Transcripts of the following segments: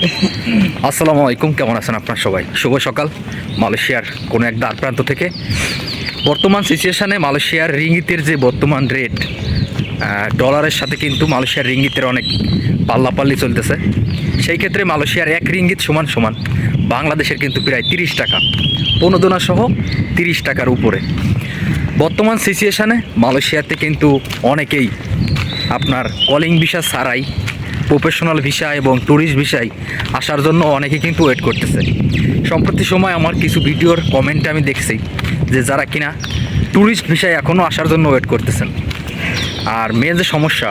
আসসালামু আলাইকুম, কেমন আছেন আপনার সবাই? শুভ সকাল। মালয়েশিয়ার কোনো এক দ্বার প্রান্ত থেকে। বর্তমান সিচুয়েশানে মালয়েশিয়ার রিঙ্গিতের যে বর্তমান রেট ডলারের সাথে কিন্তু মালয়েশিয়ার রিঙ্গিতের অনেক পাল্লাপাল্লি চলতেছে। সেই ক্ষেত্রে মালয়েশিয়ার এক রিঙ্গিত সমান সমান বাংলাদেশের কিন্তু প্রায় তিরিশ টাকা। প্রণোদনা সহ তিরিশ টাকার উপরে। বর্তমান সিচুয়েশানে মালয়েশিয়াতে কিন্তু অনেকেই আপনার কলিং ভিসা ছাড়াই প্রফেশনাল ভিসা এবং ট্যুরিস্ট ভিসায় আসার জন্য অনেকে কিন্তু ওয়েট করতেছে। সম্প্রতি সময় আমার কিছু ভিডিওর কমেন্টে আমি দেখছি যে যারা কিনা ট্যুরিস্ট ভিসায় এখনও আসার জন্য ওয়েট করতেছেন। আর মেন যে সমস্যা,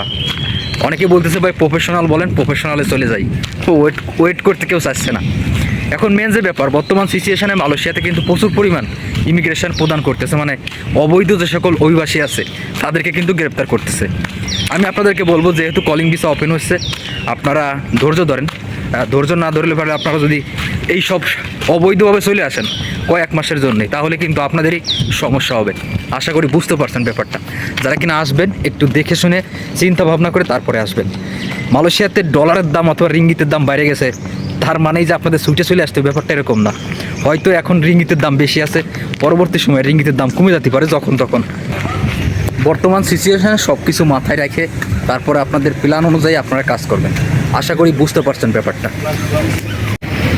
অনেকে বলতেছে, ভাই, প্রফেশনাল বলেন, প্রফেশনালে চলে যাই। তো ওয়েট ওয়েট করতে কেউ চাচ্ছে না। এখন মেন যে ব্যাপার, বর্তমান সিচুয়েশনে মালয়েশিয়াতে কিন্তু প্রচুর পরিমাণ ইমিগ্রেশন প্রদান করতেছে। মানে অবৈধ যে সকল অভিবাসী আছে, তাদেরকে কিন্তু গ্রেপ্তার করতেছে। আমি আপনাদেরকে বলব, যেহেতু কলিং ভিসা ওপেন হচ্ছে আপনারা ধৈর্য ধরেন। ধৈর্য না ধরলে পরে আপনারা যদি এই সব অবৈধভাবে চলে আসেন কয়েক মাসের জন্যে, তাহলে কিন্তু আপনাদেরই সমস্যা হবে। আশা করি বুঝতে পারছেন ব্যাপারটা। যারা কিনা আসবেন, একটু দেখে শুনে চিন্তা ভাবনা করে তারপরে আসবেন। মালয়েশিয়াতে ডলারের দাম অথবা রিঙ্গিতের দাম বাইরে গেছে, তার মানেই যে আপনাদের ছুটে চলে আসতে ব্যাপারটা এরকম না। হয়তো এখন রিঙ্গিতের দাম বেশি আছে, পরবর্তী সময়ে রিঙ্গিতের দাম কমে যেতে পারে যখন তখন। বর্তমান সিচুয়েশানে সব কিছু মাথায় রেখে তারপরে আপনাদের প্ল্যান অনুযায়ী আপনারা কাজ করবেন। আশা করি বুঝতে পারছেন ব্যাপারটা।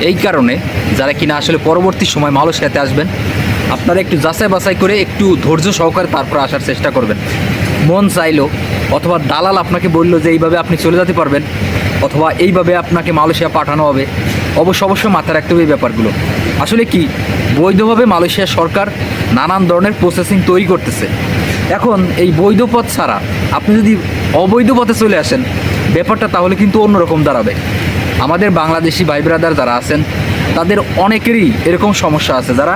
এই কারণে যারা কিনা আসলে পরবর্তী সময় মালয়েশিয়াতে আসবেন, আপনারা একটু যাচাই বাছাই করে একটু ধৈর্য সহকারে তারপর আসার চেষ্টা করবেন। মন চাইলো অথবা দালাল আপনাকে বলল যে এইভাবে আপনি চলে যেতে পারবেন, অথবা এইভাবে আপনাকে মালয়েশিয়া পাঠানো হবে, অবশ্য অবশ্যই মাথায় রাখতে হবে এই ব্যাপারগুলো। আসলে কি, বৈধভাবে মালয়েশিয়া সরকার নানান ধরনের প্রসেসিং তৈরি করতেছে। এখন এই বৈধ পথ ছাড়া আপনি যদি অবৈধ পথে চলে আসেন ব্যাপারটা তাহলে কিন্তু অন্যরকম দাঁড়াবে। আমাদের বাংলাদেশি ভাই ব্রাদার যারা আছেন তাদের অনেকেরই এরকম সমস্যা আছে যারা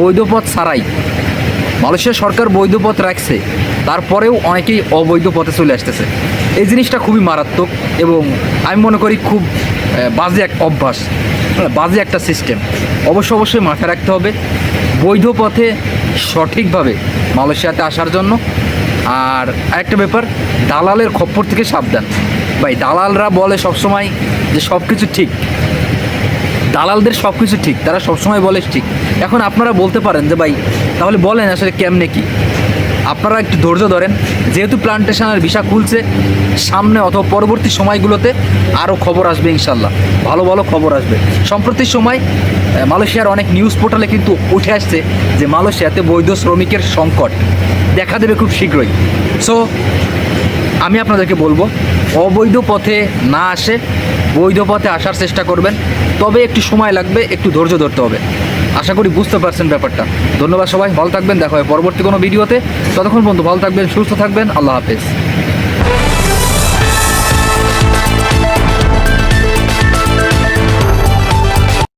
বৈধ পথ ছাড়াই মালয়েশিয়া সরকার বৈধ পথ রাখছে তারপরেও অনেকেই অবৈধ পথে চলে আসতেছে। এই জিনিসটা খুবই মারাত্মক এবং আমি মনে করি খুব বাজে এক অভ্যাস হ্যাঁ, বাজে একটা সিস্টেম অবশ্য অবশ্যই মাথায় রাখতে হবে বৈধ পথে সঠিকভাবে মালয়েশিয়াতে আসার জন্য। আর একটা ব্যাপার, দালালের খপ্পর থেকে সাবধান। ভাই, দালালরা বলে সবসময় যে সব কিছু ঠিক। দালালদের সব কিছু ঠিক, তারা সবসময় বলে ঠিক। এখন আপনারা বলতে পারেন যে, ভাই, তাহলে বলেন আসলে কেমনে কি? আপনারা একটু ধৈর্য ধরেন। যেহেতু প্লান্টেশনের ভিসা খুলছে, সামনে অথবা পরবর্তী সময়গুলোতে আরও খবর আসবে ইনশাল্লাহ ভালো ভালো খবর আসবে। সম্প্রতি সময় মালয়েশিয়ার অনেক নিউজ পোর্টালে কিন্তু উঠে আসছে যে মালয়েশিয়াতে বৈধ শ্রমিকের সংকট। দেখা দেবে খুব শীঘ্রই। সো আমি আপনাদেরকে বলব, অবৈধ পথে না আসে, বৈধ পথে আসার চেষ্টা করবেন। তবে একটু সময় লাগবে, একটু ধৈর্য ধরতে হবে। আশা করি বুঝতে পারছেন ব্যাপারটা। ধন্যবাদ সবাই, ভালো থাকবেন, দেখা হয় পরবর্তী কোনো ভিডিওতে। ততক্ষণ পর্যন্ত ভালো থাকবেন, সুস্থ থাকবেন, আল্লাহ হাফেজ।